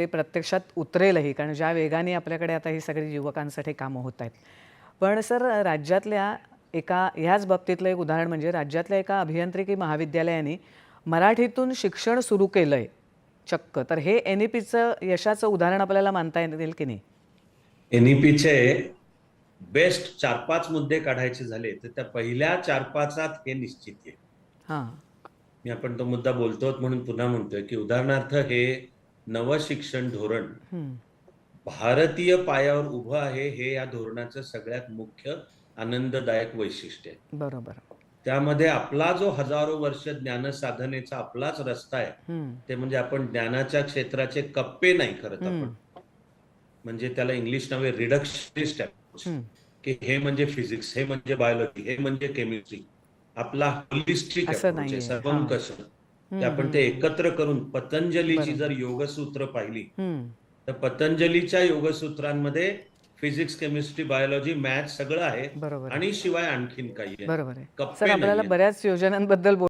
ते प्रत्यक्षात उतरेलही कारण ज्या वेगाने आपल्याकडे आता ही सगळी युवकांसाठी कामं होत आहेत. पण सर राज्यातल्या एका ह्याच बाबतीतलं एक उदाहरण म्हणजे राज्यातल्या एका अभियांत्रिकी महाविद्यालयाने मराठीतून शिक्षण सुरू केलं आहे चक्क. तर हे एन ई पीचं यशाचं उदाहरण आपल्याला मानता येईल की नाही? एनईपीचे बेस्ट चार पाच मुद्दे काढायचे झाले तर त्या पहिल्या चार पाचात हे निश्चित आहे. हां. मी आपण तो मुद्दा बोलतो म्हणून पुन्हा म्हणतोय की उदाहरणार्थ हे नवं शिक्षण धोरण. भारतीय पायावर उभं आहे हे या धोरणाचं सगळ्यात मुख्य आनंददायक वैशिष्ट्य आहे बरोबर त्यामध्ये आपला जो हजारो वर्ष ज्ञानसाधनेचा आपलाच रस्ता आहे. ते म्हणजे आपण ज्ञानाच्या क्षेत्राचे कप्पे नाही करत. आपण म्हणजे त्याला इंग्लिश नावे रिडक्शनिस्ट. की हे म्हणजे फिजिक्स हे म्हणजे बायोलॉजी हे म्हणजे केमिस्ट्री आपला होलिस्टिक. सर्वंकष ते आपण ते एकत्र करून पतंजलीची जर योगसूत्र पाहिली. तर पतंजलीच्या योगसूत्रांमध्ये फिजिक्स केमिस्ट्री बायोलॉजी मॅथ सगळं आहे. आणि शिवाय आणखीन काही आहे बरोबर आपल्याला. बऱ्याच योजनांबद्दल